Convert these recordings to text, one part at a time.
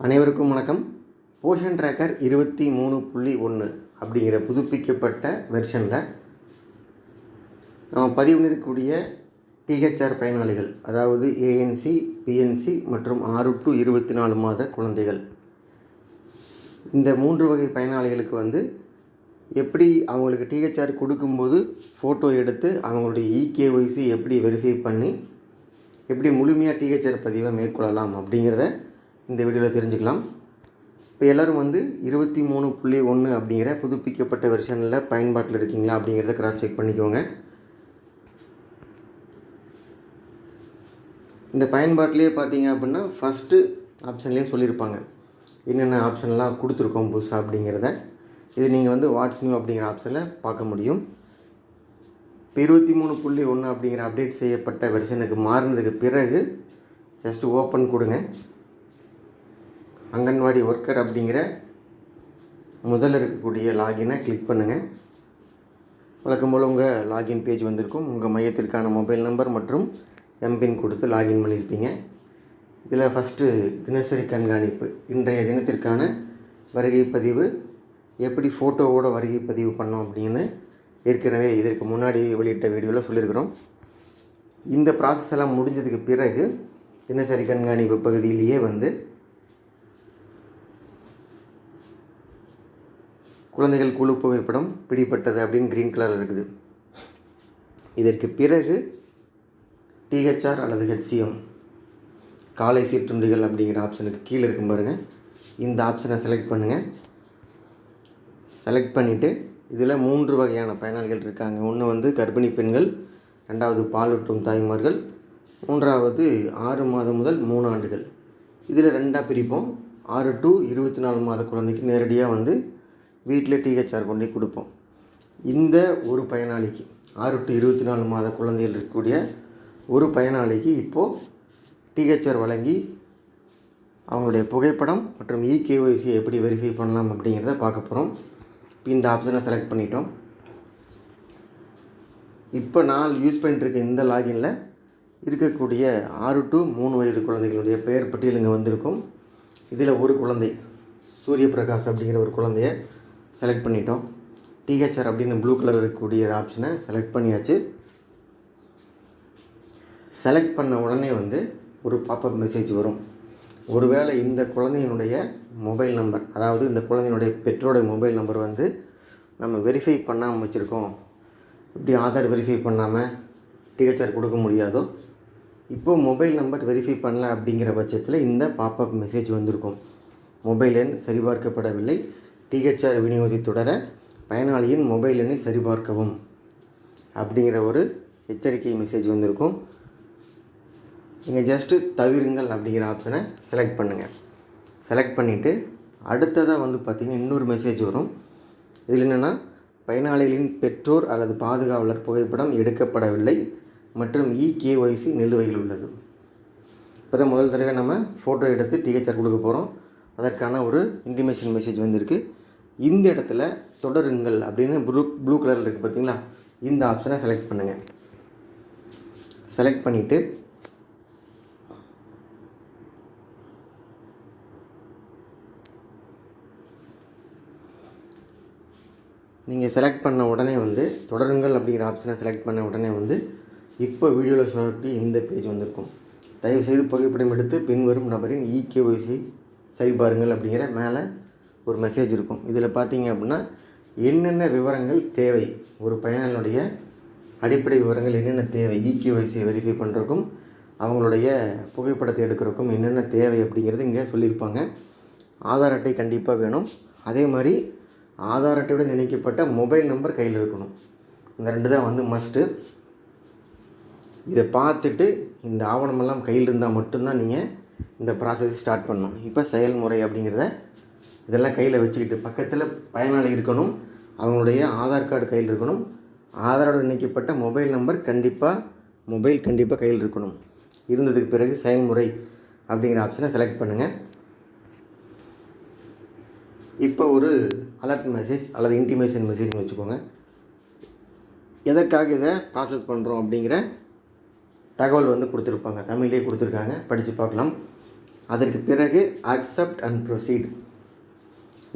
அனைவருக்கும் வணக்கம். போஷன் ட்ராக்கர் இருபத்தி மூணு புள்ளி ஒன்று அப்படிங்கிற புதுப்பிக்கப்பட்ட வெர்ஷனில் நம்ம பதிவு டிஹெச்ஆர் பயனாளிகள் அதாவது ஏஎன்சி பிஎன்சி மற்றும் ஆறு டு இருபத்தி நாலு மாத குழந்தைகள். இந்த மூன்று வகை பயனாளிகளுக்கு வந்து எப்படி அவங்களுக்கு டிஹெச்ஆர் கொடுக்கும்போது ஃபோட்டோ எடுத்து அவங்களுடைய இகேஒய்சி எப்படி வெரிஃபை பண்ணி எப்படி முழுமையாக டிஹெச்ஆர் பதிவை மேற்கொள்ளலாம் அப்படிங்கிறத இந்த வீடியோவில் தெரிஞ்சுக்கலாம். இப்போ எல்லோரும் வந்து இருபத்தி மூணு புள்ளி ஒன்று அப்படிங்கிற புதுப்பிக்கப்பட்ட வெர்ஷனில் பயன்பாட்டில் இருக்கீங்களா அப்படிங்கிறத கிராஸ் செக் பண்ணிக்கோங்க. இந்த பயன்பாட்டிலே பார்த்தீங்க அப்படின்னா ஃபஸ்ட்டு ஆப்ஷன்லேயே சொல்லியிருப்பாங்க. என்னென்ன ஆப்ஷன்லாம் கொடுத்துருக்கோம் புதுசாக அப்படிங்கிறத. இது நீங்கள் வந்து வாட்ஸ் நியூ அப்படிங்கிற ஆப்ஷனில் பார்க்க முடியும். இப்போ இருபத்தி மூணு புள்ளி ஒன்று அப்படிங்கிற அப்டேட் செய்யப்பட்ட வெர்ஷனுக்கு மாறினதுக்கு பிறகு ஜஸ்ட்டு ஓப்பன் கொடுங்க. அங்கன்வாடி ஒர்க்கர் அப்படிங்கிற முதல்ல இருக்கக்கூடிய லாகினை கிளிக் பண்ணுங்கள் வழக்கம் போல் உங்கள் லாகின் பேஜ் வந்திருக்கும். உங்கள் மையத்திற்கான மொபைல் நம்பர் மற்றும் எம்பின் கொடுத்து லாகின் பண்ணியிருப்பீங்க. இதில் ஃபஸ்ட்டு தினசரி கண்காணிப்பு. இன்றைய தினத்திற்கான வருகை பதிவு. எப்படி ஃபோட்டோவோட வருகை பதிவு பண்ணோம் அப்படின்னு ஏற்கனவே இதற்கு முன்னாடி வெளியிட்ட வீடியோவில் சொல்லியிருக்கிறோம். இந்த ப்ராசஸ் எல்லாம் முடிஞ்சதுக்கு பிறகு தினசரி கண்காணிப்பு பகுதியிலேயே வந்து குழந்தைகள் குழு புகைப்படம் பிடிப்பட்டது அப்படின்னு க்ரீன் கலரில் இருக்குது. இதற்கு பிறகு டிஹெச்ஆர் அல்லது ஹெச்சிஎம் காலை சீர்துண்டுகள் அப்படிங்கிற ஆப்ஷனுக்கு கீழே இருக்கும் பாருங்கள் இந்த ஆப்ஷனை செலக்ட் பண்ணுங்கள் செலக்ட் பண்ணிவிட்டு இதில் மூன்று வகையான பயனாளிகள் இருக்காங்க. ஒன்று வந்து கர்ப்பிணி பெண்கள் ரெண்டாவது பாலூட்டும் தாய்மார்கள் மூன்றாவது ஆறு மாதம் முதல் மூணு ஆண்டுகள். இதில் ரெண்டாக பிரிப்போம். ஆறு டு இருபத்தி நாலு மாத குழந்தைக்கு நேரடியாக வந்து வீட்டில் டிஹெச்ஆர் கொண்டு கொடுப்போம். இந்த ஒரு பயனாளிக்கு ஆறு டு இருபத்தி நாலு மாத குழந்தைகள் இருக்கக்கூடிய ஒரு பயனாளிக்கு இப்போது டிஹெச்ஆர் வழங்கி அவங்களுடைய புகைப்படம் மற்றும் இகேஒய்சி எப்படி வெரிஃபை பண்ணலாம் அப்படிங்கிறத பார்க்க போகிறோம் இப்போ இந்த ஆப்ஷனை செலக்ட் பண்ணிட்டோம். இப்போ நான் யூஸ் பண்ணிட்டுருக்க இந்த லாகினில் இருக்கக்கூடிய ஆறு டு மூணு வயது குழந்தைகளுடைய பெயர் பட்டியல் இங்கே வந்திருக்கும். இதில் ஒரு குழந்தை சூரிய பிரகாஷ் அப்படிங்கிற ஒரு குழந்தைய செலக்ட் பண்ணிட்டோம். டிஹெச்ஆர் அப்படின்னு ப்ளூ கலர் இருக்கக்கூடிய ஆப்ஷனை செலக்ட் பண்ணியாச்சு. செலக்ட் பண்ண உடனே வந்து ஒரு பாப்பப் மெசேஜ் வரும். ஒருவேளை இந்த குழந்தையினுடைய மொபைல் நம்பர் அதாவது இந்த குழந்தையினுடைய பெற்றோருடைய மொபைல் நம்பர் வந்து நம்ம வெரிஃபை பண்ணாமல் வச்சுருக்கோம். இப்படி ஆதார் வெரிஃபை பண்ணாமல் டிஹெச்ஆர் கொடுக்க முடியாதோ இப்போது மொபைல் நம்பர் வெரிஃபை பண்ணல அப்படிங்கிற பட்சத்தில் இந்த பாப்பப் மெசேஜ் வந்திருக்கும். மொபைல் எண் சரிபார்க்கப்படவில்லை. டிஹெச்ஆர் விநியோகத்தை தொடர பயனாளியின் மொபைல் எண்ணை சரிபார்க்கவும் அப்படிங்கிற ஒரு எச்சரிக்கை மெசேஜ் வந்திருக்கும். நீங்கள் ஜஸ்ட்டு தவிருங்கள் அப்படிங்கிற ஆப்ஷனை செலக்ட் பண்ணுங்கள் செலக்ட் பண்ணிவிட்டு அடுத்ததாக வந்து பார்த்திங்கன்னா இன்னொரு மெசேஜ் வரும். இதில் என்னென்னா பயனாளிகளின் பெற்றோர் அல்லது பாதுகாவலர் புகைப்படம் எடுக்கப்படவில்லை மற்றும் இகேஒய்சி நிலுவையில் உள்ளது. இப்போ தான் முதல் தடவை நம்ம ஃபோட்டோ எடுத்து டிஹெச்ஆர் கொடுக்க போகிறோம் அதற்கான ஒரு இன்டிமேஷன் மெசேஜ் வந்திருக்கு. இந்த இடத்துல தொடருங்கள் அப்படின்னு ப்ளூ ப்ளூ கலரில் இருக்குது பார்த்தீங்களா இந்த ஆப்ஷனை செலக்ட் பண்ணுங்கள் செலக்ட் பண்ணிவிட்டு நீங்கள் செலக்ட் பண்ண உடனே வந்து தொடருங்கள் அப்படிங்கிற ஆப்ஷனை செலக்ட் பண்ண உடனே வந்து இப்போ வீடியோவில் சொல்லக்கூடிய இந்த பேஜ் வந்திருக்கும். தயவுசெய்து புகைப்படம் எடுத்து பின்வரும் நபரின் இகேஒய்சி சரி பாருங்கள் அப்படிங்கிற மேலே ஒரு மெசேஜ் இருக்கும். இதில் பார்த்தீங்க அப்படின்னா என்னென்ன விவரங்கள் தேவை? ஒரு பயனனுடைய அடிப்படை விவரங்கள் என்னென்ன தேவை? இகேஒய்சியை வெரிஃபை பண்ணுறதுக்கும் அவங்களுடைய புகைப்படத்தை எடுக்கிறதுக்கும் என்னென்ன தேவை அப்படிங்கிறது இங்கே சொல்லியிருப்பாங்க. ஆதார் அட்டை கண்டிப்பாக வேணும். அதே மாதிரி ஆதார் அட்டையுடன் இணைக்கப்பட்ட மொபைல் நம்பர் கையில் இருக்கணும். இந்த ரெண்டு தான் வந்து மஸ்ட்டு இதை பார்த்துட்டு இந்த ஆவணமெல்லாம் கையில் இருந்தால் மட்டும்தான் நீங்கள் இந்த ப்ராசஸ் ஸ்டார்ட் பண்ணணும். இப்போ செயல்முறை அப்படிங்கிறத இதெல்லாம் கையில் வச்சுக்கிட்டு பக்கத்தில் பயனாளி இருக்கணும். அவங்களுடைய ஆதார் கார்டு கையில் இருக்கணும். ஆதாரோடு இணைக்கப்பட்ட மொபைல் நம்பர் கண்டிப்பாக மொபைல் கண்டிப்பாக கையில் இருக்கணும். இருந்ததுக்கு பிறகு செயல்முறை அப்படிங்கிற ஆப்ஷனை செலக்ட் பண்ணுங்கள் இப்போ ஒரு அலர்ட் மெசேஜ் அல்லது இன்டிமேஷன் மெசேஜ்னு வச்சுக்கோங்க. எதற்காக இதை ப்ராசஸ் பண்ணுறோம் அப்படிங்கிற தகவல் வந்து கொடுத்துருப்பாங்க. தமிழ்லேயே கொடுத்துருக்காங்க. படித்து பார்க்கலாம். அதற்கு பிறகு அக்செப்ட் அண்ட் ப்ரொசீட்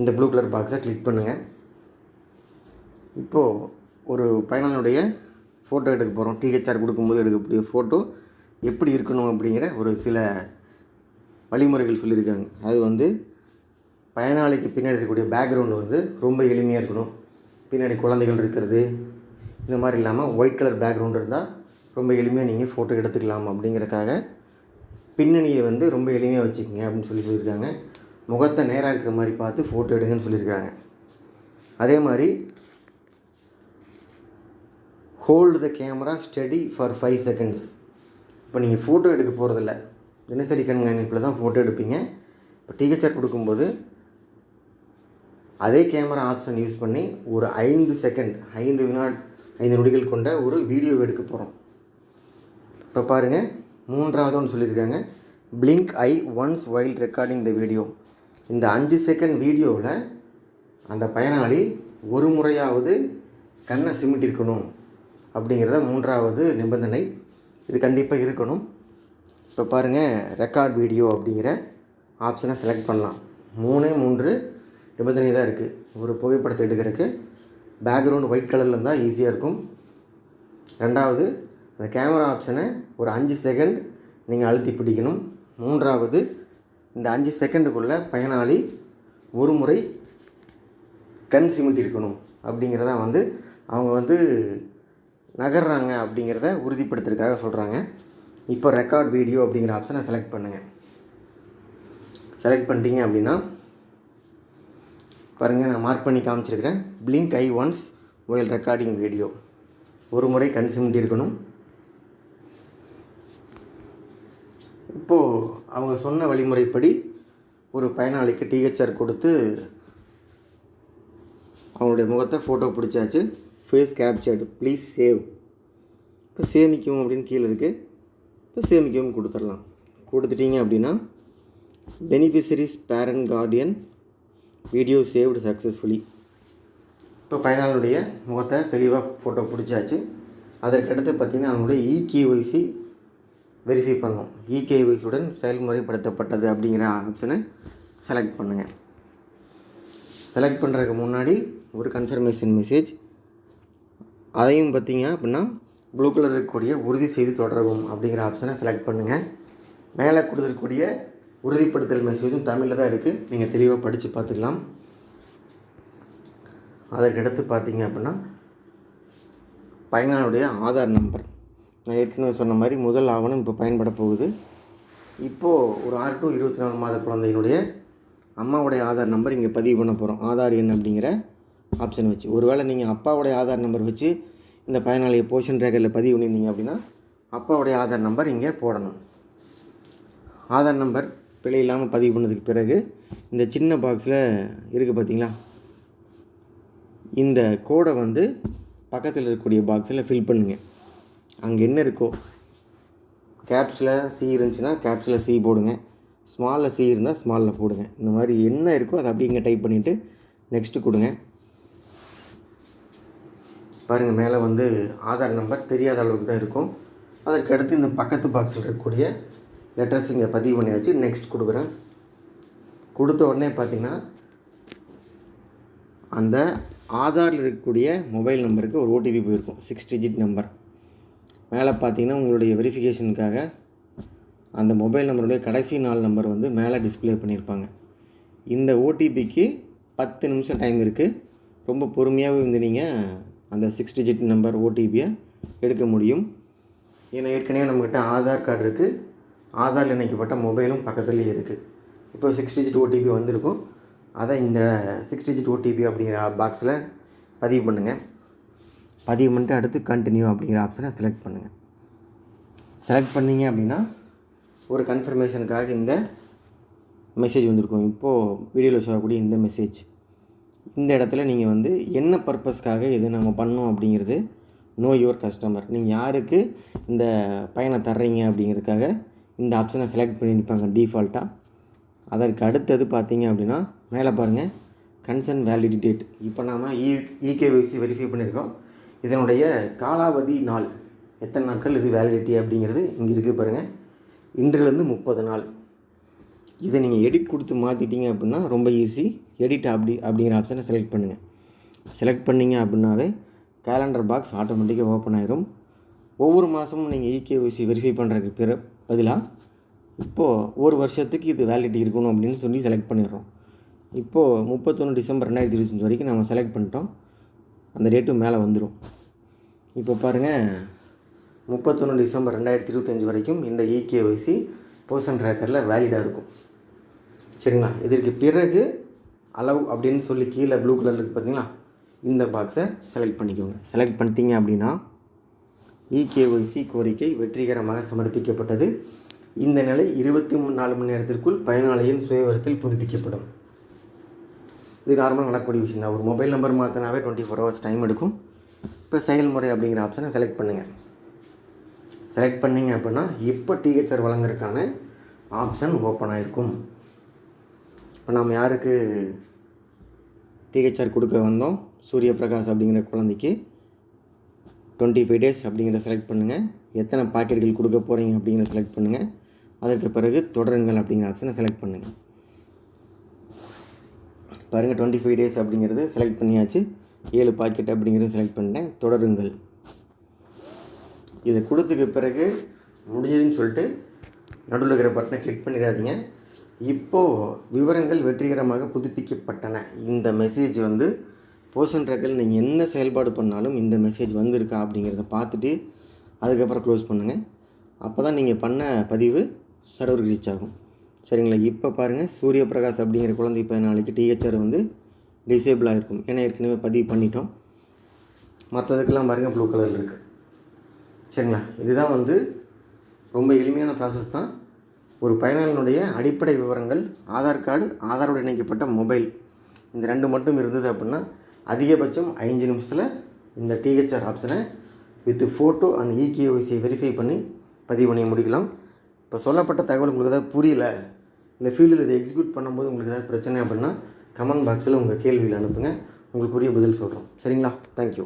இந்த ப்ளூ கலர் பாக்ஸை கிளிக் பண்ணுங்கள் இப்போது ஒரு பயனாளியுடைய ஃபோட்டோ எடுக்க போகிறோம் டிஹெச்ஆர் கொடுக்கும்போது எடுக்கக்கூடிய ஃபோட்டோ எப்படி இருக்கணும் அப்படிங்கிற ஒரு சில வழிமுறைகள் சொல்லியிருக்காங்க. அது வந்து பயனாளிக்கு பின்னாடி இருக்கக்கூடிய பேக்ரவுண்டு வந்து ரொம்ப எளிமையாக இருக்கணும். பின்னாடி குழந்தைகள் இருக்கிறது. இந்த மாதிரி இல்லாமல் ஒயிட் கலர் பேக்ரவுண்டு இருந்தால் ரொம்ப எளிமையாக நீங்கள் ஃபோட்டோ எடுத்துக்கலாம் அப்படிங்கிறக்காக பின்னணியை வந்து ரொம்ப எளிமையாக வச்சுக்கோங்க அப்படின்னு சொல்லி சொல்லியிருக்காங்க. முகத்தை நேராக இருக்கிற மாதிரி பார்த்து ஃபோட்டோ எடுங்கன்னு சொல்லியிருக்காங்க. அதே மாதிரி hold the camera steady for five seconds இப்போ நீங்கள் ஃபோட்டோ எடுக்க போகிறதில்ல தினசரி கண்காணிப்பில் தான் ஃபோட்டோ எடுப்பீங்க. இப்போ டிஹெச்ஆர் கொடுக்கும்போது அதே கேமரா ஆப்ஷன் யூஸ் பண்ணி ஒரு ஐந்து செகண்ட் ஐந்து வினாட் ஐந்து நொடிகள் கொண்ட ஒரு வீடியோ எடுக்க போகிறோம் இப்போ பாருங்கள் மூன்றாவது ஒன்று சொல்லியிருக்காங்க. Blink eye once while recording the video இந்த அஞ்சு செகண்ட் வீடியோவில் அந்த பயனாளி ஒரு முறையாவது கண்ணை சிமிட்டிருக்கணும் அப்படிங்கிறத மூன்றாவது நிபந்தனை. இது கண்டிப்பாக இருக்கணும். இப்போ பாருங்கள் ரெக்கார்ட் வீடியோ அப்படிங்கிற ஆப்ஷனை செலக்ட் பண்ணலாம். மூணே மூன்று நிபந்தனை தான் இருக்குது ஒரு புகைப்படத்தை எடுக்கிறதுக்கு பேக்ரவுண்ட் ஒயிட் கலரில் இருந்தால் ஈஸியாக இருக்கும். ரெண்டாவது அந்த கேமரா ஆப்ஷனை ஒரு அஞ்சு செகண்ட் நீங்கள் அழுத்தி பிடிக்கணும். மூன்றாவது இந்த அஞ்சு செகண்டுக்குள்ளே பயனாளி ஒரு முறை கண் சிமிட்டி இருக்கணும் அப்படிங்கிறத வந்து அவங்க வந்து நகர்றாங்க அப்படிங்கிறத உறுதிப்படுத்துறதுக்காக சொல்கிறாங்க இப்போ ரெக்கார்ட் வீடியோ அப்படிங்கிற ஆப்ஷனை செலக்ட் பண்ணுங்கள் செலக்ட் பண்ணிட்டீங்க அப்படின்னா பாருங்கள் நான் மார்க் பண்ணி காமிச்சிருக்கிறேன். Blink eye once while recording video ஒரு முறை கண் சிமிட்டி இருக்கணும். இப்போது அவங்க சொன்ன வழிமுறைப்படி ஒரு பயனாளிக்கு டிஹெச்ஆர் கொடுத்து அவங்களுடைய முகத்தை ஃபோட்டோ பிடிச்சாச்சு. ஃபேஸ் கேப்சர்டு ப்ளீஸ் சேவ் இப்போ சேமிக்கவும் அப்படின்னு கீழே இருக்குது இப்போ சேமிக்கவும் கொடுத்துடலாம். கொடுத்துட்டீங்க அப்படின்னா beneficiaries parent guardian video saved successfully இப்போ பயனாளருடைய முகத்தை தெளிவாக ஃபோட்டோ பிடிச்சாச்சு. அதற்கடுத்து பார்த்திங்கன்னா அவங்களுடைய இகேஒய்சி வெரிஃபை பண்ணணும் இகேஒய்சியுடன் செயல்முறைப்படுத்தப்பட்டது அப்படிங்கிற ஆப்ஷனை செலக்ட் பண்ணுங்கள் செலக்ட் பண்ணுறதுக்கு முன்னாடி ஒரு கன்ஃபர்மேஷன் மெசேஜ் அதையும் பார்த்தீங்க அப்படின்னா ப்ளூ கலர் இருக்கக்கூடிய உறுதி செய்து தொடரவும் அப்படிங்கிற ஆப்ஷனை செலக்ட் பண்ணுங்கள் மேலே கொடுத்துருக்கக்கூடிய உறுதிப்படுத்தல் மெசேஜும் தமிழில் தான் இருக்குது நீங்கள் தெளிவாக படித்து பார்த்துக்கலாம். அதற்கடுத்து பார்த்தீங்க அப்படின்னா பயனாளருடைய ஆதார் நம்பர் நான் ஏற்கனவே சொன்ன மாதிரி முதல் ஆவணம் இப்போ பயன்பட போகுது. இப்போது ஒரு ஆறு டு இருபத்தி நாலு மாத குழந்தையினுடைய அம்மாவுடைய ஆதார் நம்பர் இங்கே பதிவு பண்ண போகிறோம் ஆதார் எண் அப்படிங்கிற ஆப்ஷன் வச்சு. ஒருவேளை நீங்கள் அப்பாவுடைய ஆதார் நம்பர் வச்சு இந்த பயனாளியை போஷன் ரேகரில் பதிவு பண்ணியிருந்தீங்க அப்படின்னா அப்பாவுடைய ஆதார் நம்பர் இங்கே போடணும். ஆதார் நம்பர் பிழை இல்லாமல் பதிவு பண்ணதுக்கு பிறகு இந்த சின்ன பாக்ஸில் இருக்குது பார்த்தீங்களா இந்த கோடை வந்து பக்கத்தில் இருக்கக்கூடிய பாக்ஸில் ஃபில் பண்ணுங்கள் அங்கே என்ன இருக்கோ. கேப்ஸில் சி இருந்துச்சுன்னா கேப்ஸில் சி போடுங்க. ஸ்மாலில் சி இருந்தால் ஸ்மாலில் போடுங்க. இந்த மாதிரி என்ன இருக்கோ அதை அப்படியே இங்கே டைப் பண்ணிவிட்டு நெக்ஸ்ட்டு கொடுங்க. பாருங்கள் மேலே வந்து ஆதார் நம்பர் தெரியாத அளவுக்கு தான் இருக்கும். அதற்கு அடுத்து இந்த பக்கத்து பாக்ஸில் இருக்கக்கூடிய லெட்டர்ஸ் இங்கே பதிவு பண்ணி வச்சு நெக்ஸ்ட் கொடுக்குறேன். கொடுத்த உடனே பார்த்தீங்கன்னா அந்த ஆதாரில் இருக்கக்கூடிய மொபைல் நம்பருக்கு ஒரு ஓடிபி போயிருக்கும். சிக்ஸ் டிஜிட் நம்பர் மேலே பார்த்தீங்கன்னா உங்களுடைய வெரிஃபிகேஷனுக்காக அந்த மொபைல் நம்பருடைய கடைசி நாலு நம்பர் வந்து மேலே டிஸ்ப்ளே பண்ணியிருப்பாங்க. இந்த ஓடிபிக்கு பத்து நிமிஷம் டைம் இருக்குது ரொம்ப பொறுமையாகவே வந்து நீங்கள் அந்த சிக்ஸ் டிஜிட் நம்பர் ஓடிபியை எடுக்க முடியும். ஏன்னா ஏற்கனவே நம்மக்கிட்ட ஆதார் கார்டு இருக்குது ஆதார் இணைக்கப்பட்ட மொபைலும் பக்கத்துலேயே இருக்குது இப்போ சிக்ஸ் டிஜிட் ஓடிபி வந்திருக்கும். அதை இந்த சிக்ஸ் டிஜிட் ஓடிபி அப்படிங்கிற பாக்ஸில் பதிவு பண்ணுங்கள் பதிவு பண்ணிட்டு அடுத்து கண்டினியூ அப்படிங்கிற ஆப்ஷனை செலக்ட் பண்ணுங்கள் செலக்ட் பண்ணீங்க அப்படின்னா ஒரு கன்ஃபர்மேஷனுக்காக இந்த மெசேஜ் வந்திருக்கும். இப்போது வீடியோவில் சொல்லக்கூடிய இந்த மெசேஜ் இந்த இடத்துல நீங்கள் வந்து என்ன பர்பஸ்க்காக இது நம்ம பண்ணோம் அப்படிங்கிறது நோ யுவர் கஸ்டமர் நீங்கள் யாருக்கு இந்த பயனை தர்றீங்க அப்படிங்கிறதுக்காக இந்த ஆப்ஷனை செலக்ட் நிற்பாங்க டிஃபால்ட்டாக அதற்கு அடுத்தது பார்த்தீங்க அப்படின்னா மேலே பாருங்கள் கன்சர்ன் வேலிடி டேட் இப்போ நாம் இ இகேவைசி வெரிஃபை பண்ணியிருக்கோம். இதனுடைய காலாவதி நாள். எத்தனை நாட்கள் இது வேலிடிட்டி அப்படிங்கிறது இங்கே இருக்குது பாருங்கள் இன்றிலிருந்து முப்பது நாள். இதை நீங்கள் எடிட் கொடுத்து மாற்றிட்டீங்க அப்படின்னா ரொம்ப ஈஸி எடிட் அப்படி அப்படிங்கிற ஆப்ஷனை செலக்ட் பண்ணுங்கள் செலக்ட் பண்ணிங்க அப்படின்னாவே கேலண்டர் பாக்ஸ் ஆட்டோமேட்டிக்காக ஓப்பன் ஆயிரும். ஒவ்வொரு மாதமும் நீங்கள் இகேஒசி வெரிஃபை பண்ணுறதுக்கு பிற பதிலாக இப்போது ஒரு வருஷத்துக்கு இது வேலிடிட்டி இருக்கணும் அப்படின்னு சொல்லி செலக்ட் பண்ணிடுறோம். இப்போது முப்பத்தொன்று டிசம்பர் ரெண்டாயிரத்தி இருபத்தஞ்சி வரைக்கும் நம்ம செலக்ட் பண்ணிட்டோம். அந்த டேட்டும் மேலே வந்துடும் இப்போ பாருங்கள் முப்பத்தொன்று டிசம்பர் ரெண்டாயிரத்தி இருபத்தஞ்சி வரைக்கும் இந்த இகேஒய்சி போர்ஷன் ட்ராக்கரில் வேலிடாக இருக்கும். சரிங்களா? இதற்கு பிறகு அளவு அப்படின்னு சொல்லி கீழே ப்ளூ கலரில் இருக்குது பார்த்தீங்களா இந்த பாக்ஸை செலக்ட் பண்ணிக்கோங்க. செலக்ட் பண்ணிட்டீங்க அப்படின்னா இகேஒய்சி கோரிக்கை வெற்றிகரமாக சமர்ப்பிக்கப்பட்டது. இந்த நிலை இருபத்தி மூணு நாலு மணி நேரத்திற்குள் பயனாளியின் சுயவரத்தில் புதுப்பிக்கப்படும். இது நார்மலாக நடக்கக்கூடிய விஷயம் தான். ஒரு மொபைல் நம்பர் மாற்றினாவே டுவெண்ட்டி ஃபோர் ஹவர்ஸ் டைம் எடுக்கும். இப்போ செயல்முறை அப்படிங்கிற ஆப்ஷனை செலக்ட் பண்ணுங்கள் செலக்ட் பண்ணிங்க அப்படின்னா இப்போ டிஹெச்ஆர் வழங்குறதுக்கான ஆப்ஷன் ஓப்பன் ஆகிருக்கும் இப்போ நாம் யாருக்கு டிஹெச்ஆர் கொடுக்க வந்தோம்? சூரிய பிரகாஷ் அப்படிங்கிற குழந்தைக்கு. டுவெண்ட்டி ஃபைவ் டேஸ் அப்படிங்கிறத செலக்ட் பண்ணுங்கள் எத்தனை பாக்கெட்டுகள் கொடுக்க போகிறீங்க அப்படிங்கிறத செலக்ட் பண்ணுங்கள் அதற்கு பிறகு தொடருங்கள் அப்படிங்கிற ஆப்ஷனை செலக்ட் பண்ணுங்கள் பாருங்கள் டுவெண்ட்டி ஃபைவ் டேஸ் அப்படிங்கிறது செலக்ட் பண்ணியாச்சு. ஏழு பாக்கெட் அப்படிங்கிறத செலக்ட் பண்ணிட்டேன். தொடருங்கள். இதை கொடுத்ததுக்கு பிறகு முடிஞ்சதுன்னு சொல்லிட்டு நடுவில் இருக்கிற பட்டனை கிளிக் பண்ணிடாதீங்க. இப்போது விவரங்கள் வெற்றிகரமாக புதுப்பிக்கப்பட்டன. இந்த மெசேஜ் வந்து போஷன் ட்ராக்கில் நீங்கள் என்ன செயல்பாடு பண்ணாலும் இந்த மெசேஜ் வந்திருக்கா அப்படிங்கிறத பார்த்துட்டு அதுக்கப்புறம் க்ளோஸ் பண்ணுங்கள் அப்போ தான் நீங்கள் பண்ண பதிவு சர்வர் ரீச் ஆகும். சரிங்களா? இப்போ பாருங்கள் சூரிய பிரகாஷ் அப்படிங்கிற குழந்தை இப்போ நாளைக்கு டிஹெச்ஆர் வந்து டிசேபிள் ஆகிருக்கும் ஏன்னா ஏற்கனவே பதிவு பண்ணிட்டோம். மற்றதுக்கெல்லாம் பாருங்கள் ப்ளூ கலரில் இருக்குது சரிங்களா? இதுதான் வந்து ரொம்ப எளிமையான ப்ராசஸ் தான். ஒரு பயனாளினுடைய அடிப்படை விவரங்கள் ஆதார் கார்டு ஆதாரோடு இணைக்கப்பட்ட மொபைல் இந்த ரெண்டு மட்டும் இருந்தது அப்படின்னா அதிகபட்சம் ஐந்து நிமிஷத்தில் இந்த டிஹெச்ஆர் ஆப்ஷனை வித் ஃபோட்டோ அண்ட் இகேஓசியை வெரிஃபை பண்ணி பதிவு பண்ணி முடிக்கலாம். இப்போ சொல்லப்பட்ட தகவல் உங்களுக்கு ஏதாவது புரியல இந்த ஃபீல்டில் இதை எக்ஸிக்யூட் பண்ணும்போது உங்களுக்கு ஏதாவது பிரச்சனை அப்படின்னா கமெண்ட் பாக்ஸில் உங்கள் கேள்வியில் அனுப்புங்க. உங்களுக்கு உரிய பதில் சொல்கிறோம் சரிங்களா? தேங்க்யூ